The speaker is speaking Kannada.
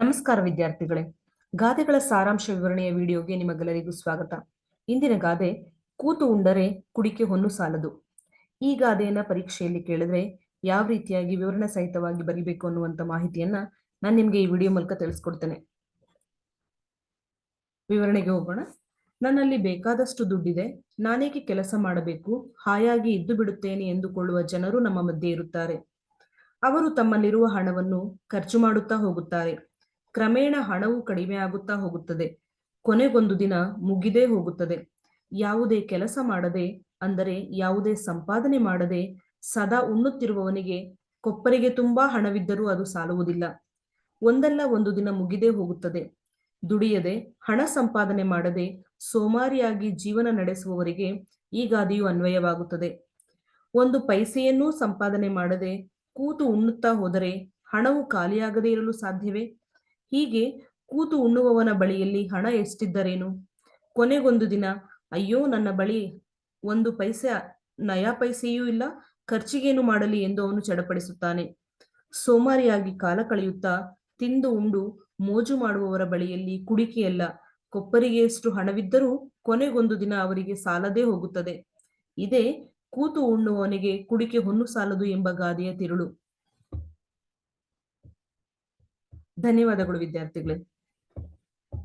ನಮಸ್ಕಾರ ವಿದ್ಯಾರ್ಥಿಗಳೇ. ಗಾದೆಗಳ ಸಾರಾಂಶ ವಿವರಣೆಯ ವಿಡಿಯೋಗೆ ನಿಮಗೆಲ್ಲರಿಗೂ ಸ್ವಾಗತ. ಇಂದಿನ ಗಾದೆ, ಕೂತು ಉಂಡರೆ ಕುಡಿಕೆ ಹೊನ್ನು ಸಾಲದು. ಈ ಗಾದೆಯನ್ನ ಪರೀಕ್ಷೆಯಲ್ಲಿ ಕೇಳಿದ್ರೆ ಯಾವ ರೀತಿಯಾಗಿ ವಿವರಣೆ ಸಹಿತವಾಗಿ ಬರೀಬೇಕು ಅನ್ನುವಂತ ಮಾಹಿತಿಯನ್ನ ನಾನು ನಿಮ್ಗೆ ಈ ವಿಡಿಯೋ ಮೂಲಕ ತಿಳಿಸ್ಕೊಡ್ತೇನೆ. ವಿವರಣೆಗೆ ಹೋಗೋಣ. ನನ್ನಲ್ಲಿ ಬೇಕಾದಷ್ಟು ದುಡ್ಡಿದೆ. ನಾನೇಕೆ ಕೆಲಸ ಮಾಡಬೇಕು? ಹಾಯಾಗಿ ಇದ್ದು ಬಿಡುತ್ತೇನೆ ಎಂದುಕೊಳ್ಳುವ ಜನರು ನಮ್ಮ ಮಧ್ಯೆ ಇರುತ್ತಾರೆ. ಅವರು ತಮ್ಮಲ್ಲಿರುವ ಹಣವನ್ನು ಖರ್ಚು ಮಾಡುತ್ತಾ ಹೋಗುತ್ತಾರೆ. ಕ್ರಮೇಣ ಹಣವು ಕಡಿಮೆ ಆಗುತ್ತಾ ಹೋಗುತ್ತದೆ. ಕೊನೆಗೊಂದು ದಿನ ಮುಗಿದೇ ಹೋಗುತ್ತದೆ. ಯಾವುದೇ ಕೆಲಸ ಮಾಡದೆ, ಅಂದರೆ ಯಾವುದೇ ಸಂಪಾದನೆ ಮಾಡದೆ, ಸದಾ ಉಣ್ಣುತ್ತಿರುವವನಿಗೆ ಕೊಪ್ಪರಿಗೆ ತುಂಬಾ ಹಣವಿದ್ದರೂ ಅದು ಸಾಲುವುದಿಲ್ಲ. ಒಂದಲ್ಲ ಒಂದು ದಿನ ಮುಗಿದೇ ಹೋಗುತ್ತದೆ. ದುಡಿಯದೆ, ಹಣ ಸಂಪಾದನೆ ಮಾಡದೆ, ಸೋಮಾರಿಯಾಗಿ ಜೀವನ ನಡೆಸುವವರಿಗೆ ಈ ಗಾದೆಯು ಅನ್ವಯವಾಗುತ್ತದೆ. ಒಂದು ಪೈಸೆಯನ್ನೂ ಸಂಪಾದನೆ ಮಾಡದೆ, ಕೂತು ಉಣ್ಣುತ್ತಾ ಹೋದರೆ ಹಣವು ಖಾಲಿಯಾಗದೇ ಇರಲು ಸಾಧ್ಯವೇ? ಹೀಗೆ ಕೂತು ಉಣ್ಣುವವನ ಬಳಿಯಲ್ಲಿ ಹಣ ಎಷ್ಟಿದ್ದರೇನು? ಕೊನೆಗೊಂದು ದಿನ, ಅಯ್ಯೋ, ನನ್ನ ಬಳಿ ಒಂದು ಪೈಸೆ, ನಯಾ ಪೈಸೆಯೂ ಇಲ್ಲ, ಖರ್ಚಿಗೇನು ಮಾಡಲಿ ಎಂದು ಅವನು ಚಡಪಡಿಸುತ್ತಾನೆ. ಸೋಮಾರಿಯಾಗಿ ಕಾಲ ಕಳೆಯುತ್ತಾ, ತಿಂದು ಉಂಡು, ಮೋಜು ಮಾಡುವವರ ಬಳಿಯಲ್ಲಿ ಕುಡಿಕೆಯಲ್ಲ ಕೊಪ್ಪರಿಗೆ ಎಷ್ಟು ಹಣವಿದ್ದರೂ ಕೊನೆಗೊಂದು ದಿನ ಅವರಿಗೆ ಸಾಲದೇ ಹೋಗುತ್ತದೆ. ಇದೇ, ಕೂತು ಉಣ್ಣುವವನಿಗೆ ಕುಡಿಕೆ ಹೊನ್ನು ಸಾಲದು ಎಂಬ ಗಾದೆಯ ತಿರುಳು. ಧನ್ಯವಾದಗಳು ವಿದ್ಯಾರ್ಥಿಗಳೇ.